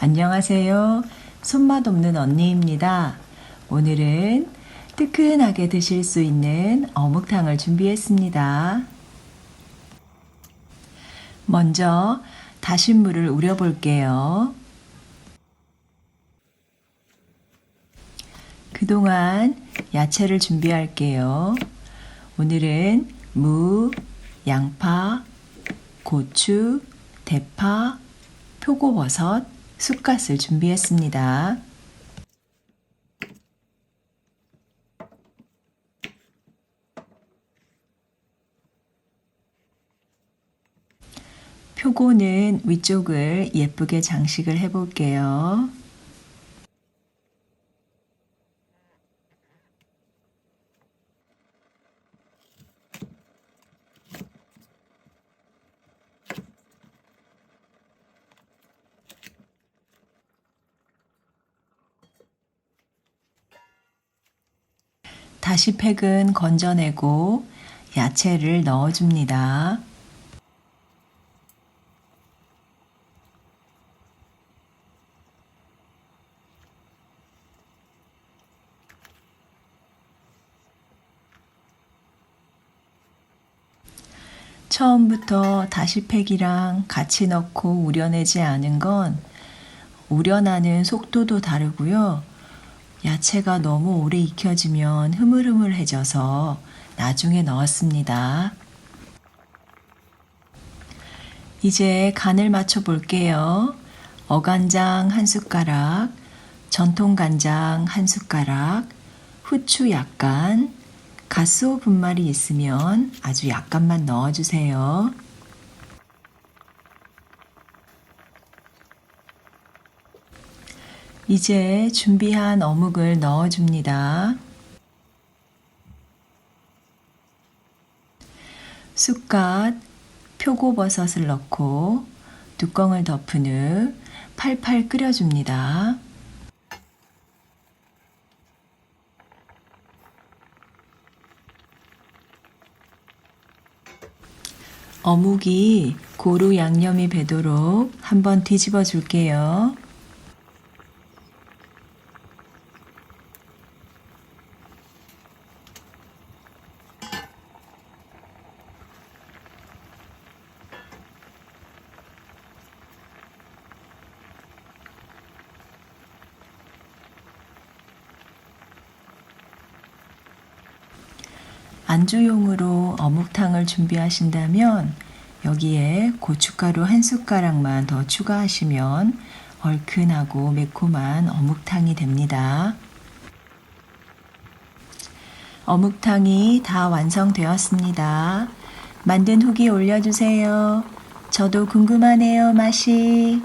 안녕하세요. 손맛 없는 언니입니다. 오늘은 뜨끈하게 드실 수 있는 어묵탕을 준비했습니다. 먼저 다신 물을 우려 볼게요. 그동안 야채를 준비할게요. 오늘은 무, 양파, 고추, 대파, 표고버섯, 쑥갓을 준비했습니다. 표고는 위쪽을 예쁘게 장식을 해볼게요. 다시 팩은 건져내고 야채를 넣어줍니다. 처음부터 다시팩이랑 같이 넣고 우려내지 않은 건 우려나는 속도도 다르고요. 야채가 너무 오래 익혀지면 흐물흐물해져서 나중에 넣었습니다. 이제 간을 맞춰 볼게요. 어간장 한 숟가락, 전통 간장 한 숟가락, 후추 약간, 가스오 분말이 있으면 아주 약간만 넣어주세요. 이제 준비한 어묵을 넣어줍니다. 쑥갓, 표고버섯을 넣고 뚜껑을 덮은 후 팔팔 끓여줍니다. 어묵이 고루 양념이 배도록 한번 뒤집어 줄게요. 안주용으로 어묵탕을 준비하신다면 여기에 고춧가루 한 숟가락만 더 추가하시면 얼큰하고 매콤한 어묵탕이 됩니다. 어묵탕이 다 완성되었습니다. 만든 후기 올려주세요. 저도 궁금하네요, 맛이.